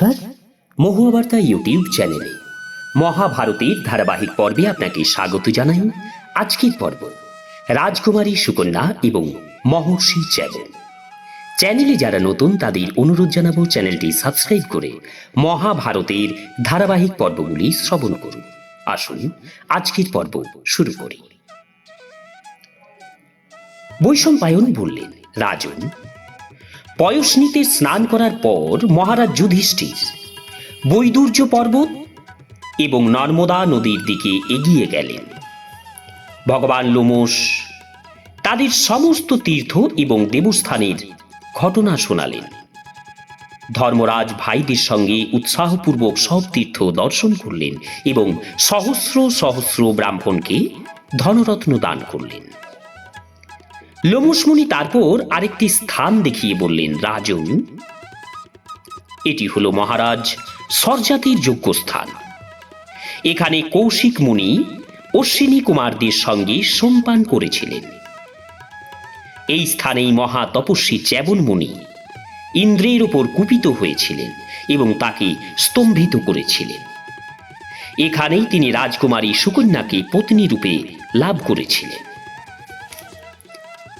নমস্কার। মহুয়া বার্তা ইউটিউব চ্যানেলে মহাভারতের ধারাবাহিক পর্বে আপনাকে স্বাগত জানাই। আজকের পর্ব, রাজকুমারী সুকন্যা এবং মহর্ষি চ্যানেল। চ্যানেলে যারা নতুন, তাদের অনুরোধ জানাব চ্যানেলটি সাবস্ক্রাইব করে মহাভারতের ধারাবাহিক পর্বগুলি শ্রবণ করুন। আসুন, আজকের পর্ব শুরু করি। বৈশম্পায়ন বললেন, রাজন পয়স্নিতে স্নান করার পর মহারাজ যুধিষ্ঠির, বৈদুর্য পর্বত এবং নর্মদা নদীর দিকে এগিয়ে গেলেন। ভগবান লোমস তাদের সমস্ত তীর্থ এবং দেবস্থানের ঘটনা শোনালেন। ধর্মরাজ ভাইদের সঙ্গে উৎসাহপূর্বক সব তীর্থ দর্শন করলেন এবং সহস্র সহস্র ব্রাহ্মণকে ধনরত্ন দান করলেন। লোমসমুনি তারপর আরেকটি স্থান দেখিয়ে বললেন, রাজন, এটি হল মহারাজ সরজাতির যোগ্য স্থান এখানে কৌশিক মুনি অশ্বিনী কুমারদের সঙ্গে সম্পান করেছিলেন। এই স্থানেই মহা তপস্বী চ্যাবন মুনি ইন্দ্রের উপর কুপিত হয়েছিলেন এবং তাকে স্তম্ভিত করেছিলেন। এখানেই তিনি রাজকুমারী সুকন্যাকে পত্নী রূপে লাভ করেছিলেন।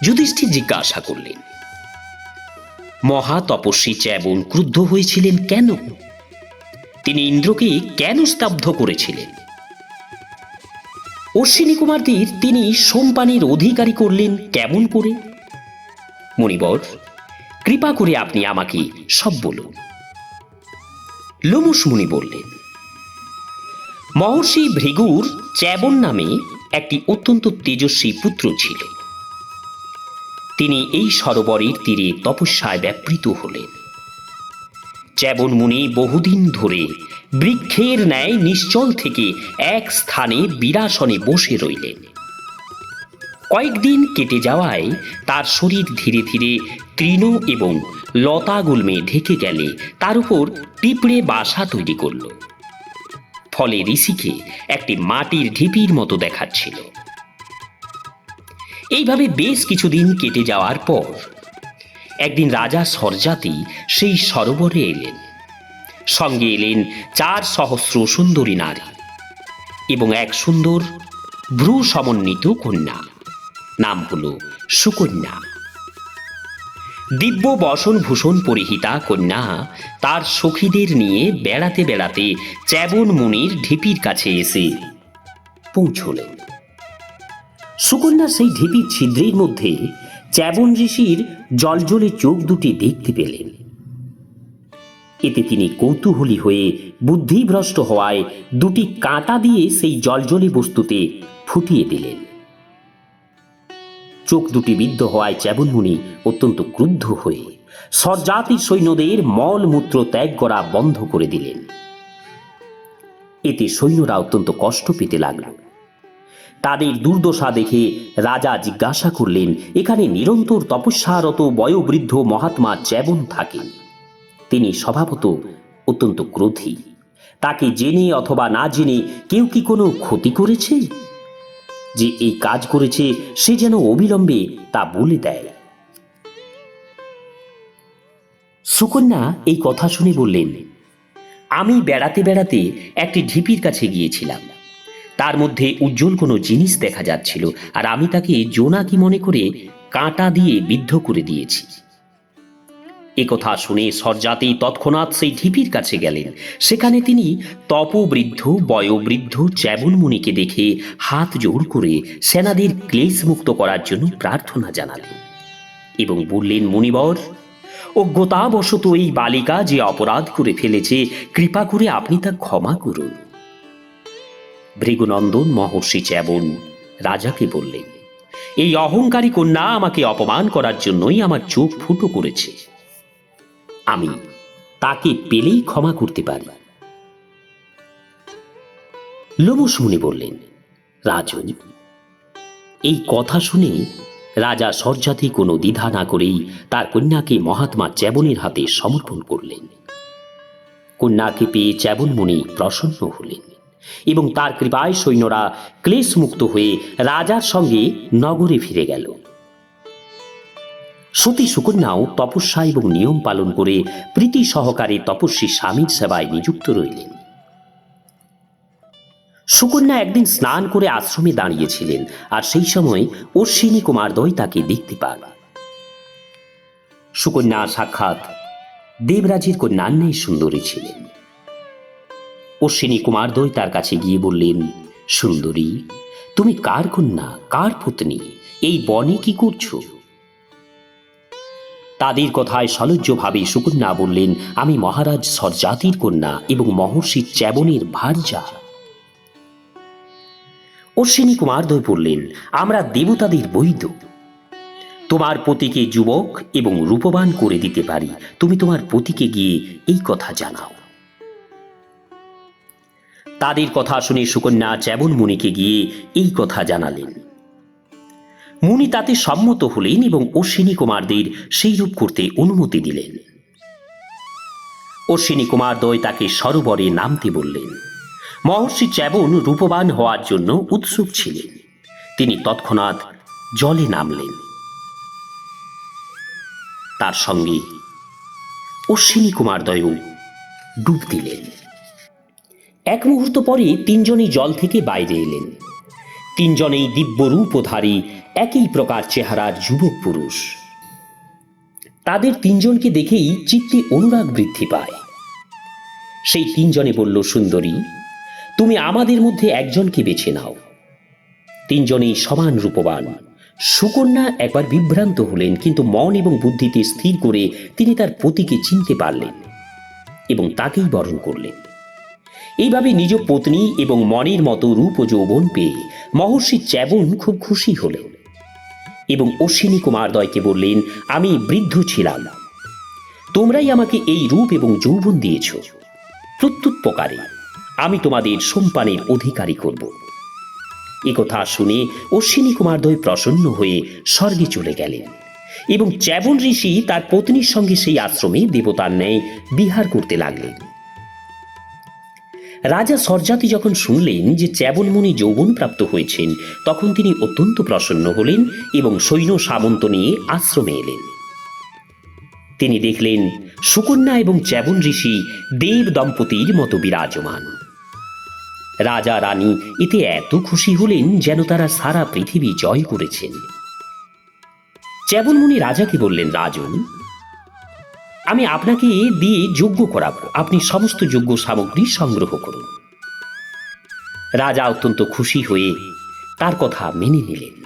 যুধিষ্ঠির জিজ্ঞাসা করলেন মহা তপস্বী চ্যাবন ক্রুদ্ধ হয়েছিলেন কেন? তিনি ইন্দ্রকে কেন স্তব্ধ করেছিলেন? অশ্বিনী কুমারদের তিনি সোমপানের অধিকারী করলেন কেমন করে? মণিবর, কৃপা করে আপনি আমাকে সব বলুন। লোমস মুনি বললেন, মহর্ষি ভৃগুর চ্যাবন নামে একটি অত্যন্ত তেজস্বী পুত্র ছিল। তিনি এই সরোবরের তীরে তপস্যায় ব্যাপৃত হলেন। চ্যাবন মুনি বহুদিন ধরে বৃক্ষের ন্যায় নিশ্চল থেকে এক স্থানে বিরাসনে বসে রইলেন। কয়েকদিন কেটে যাওয়ায় তার শরীর ধীরে ধীরে তৃণ এবং লতা গুল্মে ঢেকে গেলে তার উপর পিঁপড়ে বাসা তৈরি করল। ফলে ঋষিকে একটি মাটির ঢিপির মতো দেখাচ্ছিল। এইভাবে বেশ কিছুদিন কেটে যাওয়ার পর একদিন রাজা সরজাতি সেই সরোবরে এলেন। সঙ্গে এলেন চার সহস্র সুন্দরী নারী এবং এক সুন্দর ভ্রু সমন্বিত কন্যা, নাম হল সুকন্যা। দিব্য বসন ভূষণ পরিহিতা কন্যা তার সখীদের নিয়ে বেড়াতে বেড়াতে চ্যাবন মুনির ঢিপির কাছে এসে পৌঁছলেন। সুকন্যা সেই ঢিপির ছিদ্রের মধ্যে চ্যাবন ঋষির জলজলে চোখ দুটি দেখতে পেলেন। এতে তিনি কৌতূহলী হয়ে বুদ্ধিভ্রষ্ট হওয়ায় দুটি কাঁটা দিয়ে সেই জলজলে বস্তুতে ফুটিয়ে দিলেন। চোখ দুটি বিদ্ধ হওয়ায় চ্যাবনমুনি অত্যন্ত ক্রুদ্ধ হয়ে সরজাতির সৈন্যদের মলমূত্র ত্যাগ করা বন্ধ করে দিলেন। এতে সৈন্যরা অত্যন্ত কষ্ট পেতে লাগল। তাদের দুর্দশা দেখে রাজা জিজ্ঞাসা করলেন, এখানে নিরন্তর তপস্যারত বয়োবৃদ্ধ মহাত্মা চ্যাবন থাকেন, তিনি স্বভাবত অত্যন্ত ক্রোধী। তাকে জেনে অথবা না জেনে কেউ কি কোনো ক্ষতি করেছে? যে এই কাজ করেছে, সে যেন অবিলম্বে তা বলে দেয়। সুকন্যা এই কথা শুনে বললেন, আমি বেড়াতে বেড়াতে একটি ঢিপির কাছে গিয়েছিলাম। তার মধ্যে উজ্জ্বল কোনো জিনিস দেখা যাচ্ছিল, আর আমি তাকে জোনাকি মনে করে কাঁটা দিয়ে বিদ্ধ করে দিয়েছি। একথা শুনে সরজাতি তৎক্ষণাৎ সেই ঢিপির কাছে গেলেন। সেখানে তিনি তপবৃদ্ধ, বয়োবৃদ্ধ চ্যাবন মুনিকে দেখে হাত জোর করে সেনাদের ক্লেশ মুক্ত করার জন্য প্রার্থনা জানালেন এবং বললেন মুনিবর অজ্ঞতাবশত এই বালিকা যে অপরাধ করে ফেলেছে, কৃপা করে আপনি তা ক্ষমা করুন। ভৃগুনন্দন মহর্ষি চ্যাবন রাজাকে বললেন, এই অহংকারী কন্যা আমাকে অপমান করার জন্যই আমার চোখ ফুটো করেছে। আমি তাকে পেলেই ক্ষমা করতে পারি। লোমস মুনি বললেন, রাজন, এই কথা শুনে রাজা সরজাতি কোনো দ্বিধা না করেই তার কন্যাকে মহাত্মা চ্যাবনের হাতে সমর্পণ করলেন। কন্যাকে পেয়ে চ্যাবন মুনি প্রসন্ন হলেন। এবং তার কৃপায় সৈন্যরা ক্লেশমুক্ত হয়ে রাজার সঙ্গে নগরে ফিরে গেল। সতী সুকন্যাও তপস্যা এবং নিয়ম পালন করে প্রীতি সহকারে তপস্বী স্বামীর সেবায় নিযুক্ত রইলেন। সুকন্যা একদিন স্নান করে আশ্রমে দাঁড়িয়েছিলেন আর সেই সময় অশ্বিনী কুমারদ্বয় তাকে দেখতে পান। সুকন্যা সাক্ষাৎ দেবরাজের কন্যান্যায় সুন্দরী ছিলেন। অশ্বিনী কুমারদ্বয় তার কাছে গিয়ে বললেন, সুন্দরী, তুমি কার কন্যা, কার পত্নী এই বনে কি করছ? তাদের কথায় সলজ্জভাবে সুকন্যা বললেন, আমি মহারাজ সরজাতির কন্যা এবং মহর্ষি চ্যাবনের ভার্যা। অশ্বিনী কুমারদ্বয় বললেন, আমরা দেবতাদের বৈধ তোমার পতিকে যুবক এবং রূপবান করে দিতে পারি। তুমি তোমার পতিকে গিয়ে এই কথা জানাও। তাদের কথা শুনে সুকন্যা চ্যাবন মুনিকে গিয়ে এই কথা জানালেন। মুনি তাতে সম্মত হলেন এবং অশ্বিনী কুমারদের সেই রূপ করতে অনুমতি দিলেন। অশ্বিনী কুমারদ্বয় তাকে সরোবরে নামতে বললেন। মহর্ষি চ্যাবন রূপবান হওয়ার জন্য উৎসুক ছিলেন। তিনি তৎক্ষণাৎ জলে নামলেন। তার সঙ্গে অশ্বিনী কুমার কুমারদ্বয়ও ডুব দিলেন। এক মুহূর্ত পরে তিনজনই জল থেকে বাইরে এলেন। তিনজনেই দিব্য দিব্যরূপধারী, একই প্রকার চেহারার যুবক পুরুষ। তাদের তিনজনকে দেখেই চিত্তে অনুরাগ বৃদ্ধি পায়। সেই তিনজনে বলল, সুন্দরী, তুমি আমাদের মধ্যে একজনকে বেছে নাও। তিনজনেই সমান রূপবান। সুকন্যা একবার বিভ্রান্ত হলেন, কিন্তু মন এবং বুদ্ধিতে স্থির করে তিনি তার পতিকে চিনতে পারলেন এবং তাকেই বরণ করলেন। এইভাবে নিজ পত্নী এবং মনের মতো রূপ ও যৌবন পেয়ে মহর্ষি চ্যাবন খুব খুশি হলেন এবং অশ্বিনী কুমারদয়কে বললেন, আমি বৃদ্ধ ছিলাম। তোমরাই আমাকে এই রূপ এবং যৌবন দিয়েছ। প্রত্যুত প্রকারে আমি তোমাদের সোমপানের অধিকারী করব কথা শুনে অশ্বিনী কুমারদ্বয় প্রসন্ন হয়ে স্বর্গে চলে গেলেন এবং চ্যাবন ঋষি তার পত্নীর সঙ্গে সেই আশ্রমে দেবতার ন্যায় বিহার করতে লাগলেন। রাজা সরজাতি যখন শুনলেন যে চ্যাবন মুনি যৌবন প্রাপ্ত হয়েছেন, তখন তিনি অত্যন্ত প্রসন্ন হলেন এবং সৈন্য সামন্ত নিয়ে আশ্রমে এলেন। তিনি দেখলেন সুকন্যা এবং চ্যাবন ঋষি দেব দম্পতির মতো বিরাজমান। রাজা রানী এতে এত খুশি হলেন যেন তারা সারা পৃথিবী জয় করেছেন। চ্যাবন মুনি রাজাকে বললেন, রাজন আমি আপনাকে দিয়ে যজ্ঞ করাবো। আপনি সমস্ত যজ্ঞ সামগ্রী সংগ্রহ করুন। রাজা অত্যন্ত খুশি হয়ে তার কথা মেনে নিলেন।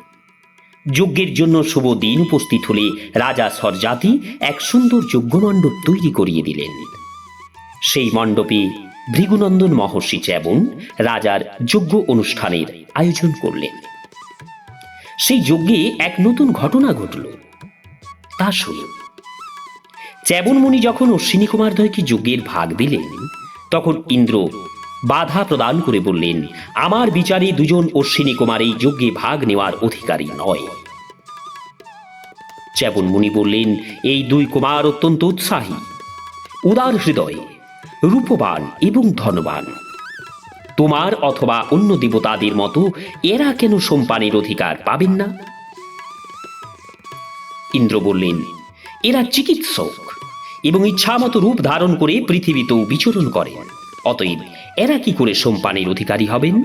যজ্ঞের জন্য শুভ দিন উপস্থিত হলে রাজা সরজাতি এক সুন্দর যজ্ঞমণ্ডপ তৈরি করিয়ে দিলেন। সেই মণ্ডপে ভৃগুনন্দন মহর্ষি চ্যাবন রাজার যজ্ঞ অনুষ্ঠানের আয়োজন করলেন। সেই যজ্ঞে এক নতুন ঘটনা ঘটল। তা শুনুন। চ্যাবন মুনি যখন অশ্বিনী কুমারদ্বয়কে যজ্ঞের ভাগ দিলেন, তখন ইন্দ্র বাধা প্রদান করে বললেন, আমার বিচারে দুজন অশ্বিনী কুমার এই যজ্ঞে ভাগ নেওয়ার অধিকারী নয়। চ্যাবন মুনি বললেন, এই দুই কুমার অত্যন্ত উৎসাহী, উদার হৃদয়, রূপবান এবং ধনবান। তোমার অথবা অন্য দেবতাদের মতো এরা কেন সোমপানের অধিকার পাবেন না? ইন্দ্র বললেন, এরা চিকিৎসক এবং ইচ্ছামতো রূপ ধারণ করে পৃথিবীতেও বিচরণ করেন অতএব এরা কি করে সোমপানের অধিকারী হবেন?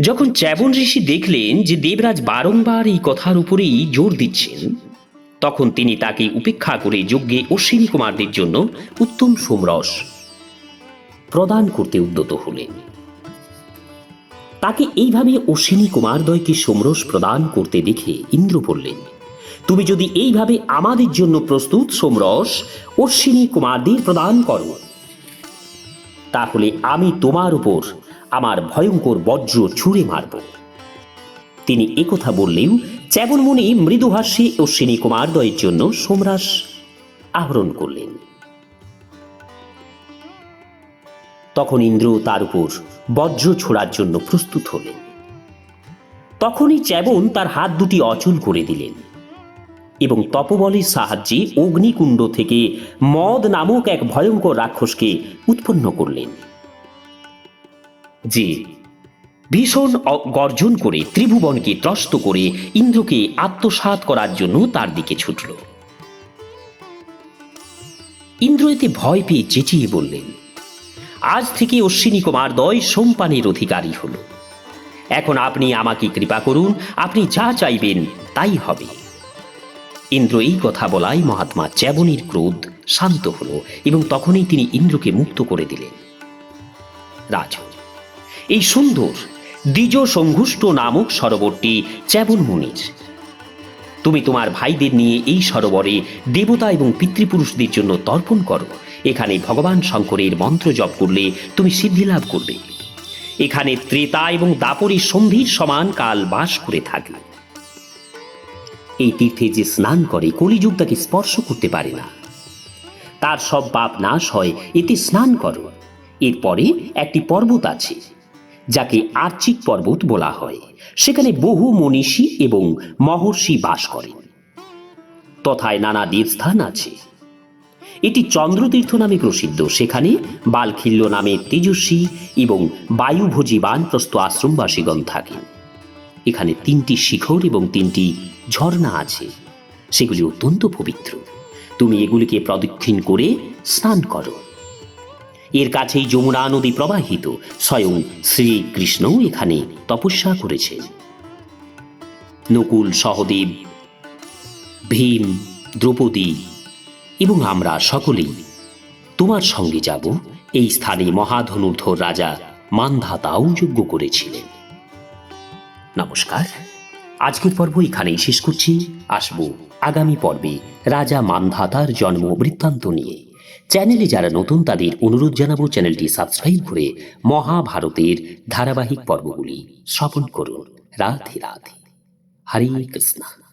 যখন চ্যাবন ঋষি দেখলেন যে দেবরাজ বারংবার এই কথার উপরেই জোর দিচ্ছেন, তখন তিনি তাকে উপেক্ষা করে যজ্ঞে অশ্বিনী কুমারদের জন্য উত্তম সোমরস প্রদান করতে উদ্যত হলেন। তাকে এইভাবে অশ্বিনী কুমারদ্বয়কে সোমরস প্রদান করতে দেখে ইন্দ্র বললেন তুমি যদি এইভাবে আমাদের জন্য প্রস্তুত, সোমরস, অশ্বিনী কুমারদের প্রদান করো। তাহলে আমি তোমার উপর আমার ভয়ঙ্কর বজ্র ছুঁড়ে মারব। তিনি একথা বললেও চ্যাবনমণি মৃদুহাস্যে অশ্বিনী কুমারদ্বয়ের জন্য সোমরাস আহরণ করলেন। তখন ইন্দ্র তার উপর বজ্র ছোড়ার জন্য প্রস্তুত হলেন। তখনই চ্যাবন তার হাত দুটি অচল করে দিলেন। এবং তপবলের সাহায্যে অগ্নিকুণ্ড থেকে মদ নামক এক ভয়ঙ্কর রাক্ষসকে উৎপন্ন করলেন। যে ভীষণ গর্জন করে ত্রিভুবনকে ত্রস্ত করে ইন্দ্রকে আত্মসাৎ করার জন্য তার দিকে ছুটল। ইন্দ্র এতে ভয় পেয়ে চেঁচিয়ে বললেন, আজ থেকে অশ্বিনী কুমার দয় সোমপানের অধিকারী হল। এখন আপনি আমাকে কৃপা করুন, আপনি যা চাইবেন তাই হবে। ইন্দ্র এই কথা বলায় মহাত্মা চ্যাবনের ক্রোধ শান্ত হল এবং তখনই তিনি ইন্দ্রকে মুক্ত করে দিলেন। রাজন, এই সুন্দর দ্বিজ সংঘুষ্ট নামক সরোবরটি চ্যাবন মুনির। তুমি তোমার ভাইদের নিয়ে এই সরোবরে দেবতা এবং পিতৃপুরুষদের জন্য তর্পণ করো। এখানে ভগবান শঙ্করের মন্ত্র জপ করলে তুমি সিদ্ধি লাভ করবে। এখানে ত্রেতা এবং দাপরের সন্ধির সমান কাল বাস করে থাকে। এই তীর্থে যে স্নান করে, কলিযুগ তাকে স্পর্শ করতে পারে না। তার সব পাপ নাশ হয়, এতে স্নান করো। এরপরে একটি পর্বত আছে, যাকে আর্চিক পর্বত বলা হয়। সেখানে বহু মনীষী এবং মহর্ষি বাস করেন তথায় নানা দেবস্থান আছে। এটি চন্দ্রতীর্থ নামে প্রসিদ্ধ। সেখানে বালখিল্য নামে তেজস্বী এবং বায়ুভোজী বানপ্রস্থ আশ্রমবাসীগণ থাকেন। এখানে তিনটি শিখর এবং তিনটি ঝর্ণা আছে। সেগুলি অত্যন্ত পবিত্র। তুমি এগুলিকে প্রদক্ষিণ করে স্নান করো। এর কাছেই যমুনা নদী প্রবাহিত। স্বয়ং শ্রীকৃষ্ণ এখানে তপস্যা করেছেন। নকুল, সহদেব, ভীম, দ্রৌপদী এবং আমরা সকলেই তোমার সঙ্গে যাব। এই স্থানে মহাধনুর্ধর রাজা মান্ধাতাও যোগ্য করেছিলেন। নমস্কার। আজকের পর্ব এখানেই শেষ করছি। আসব আগামী পর্বে রাজা মানধাতার জন্ম বৃত্তান্ত নিয়ে। চ্যানেলে যারা নতুন, তাদের অনুরোধ জানাব চ্যানেলটি সাবস্ক্রাইব করে মহাভারতের ধারাবাহিক পর্বগুলি শ্রবণ করুন। রাধে রাধে। হরে কৃষ্ণ।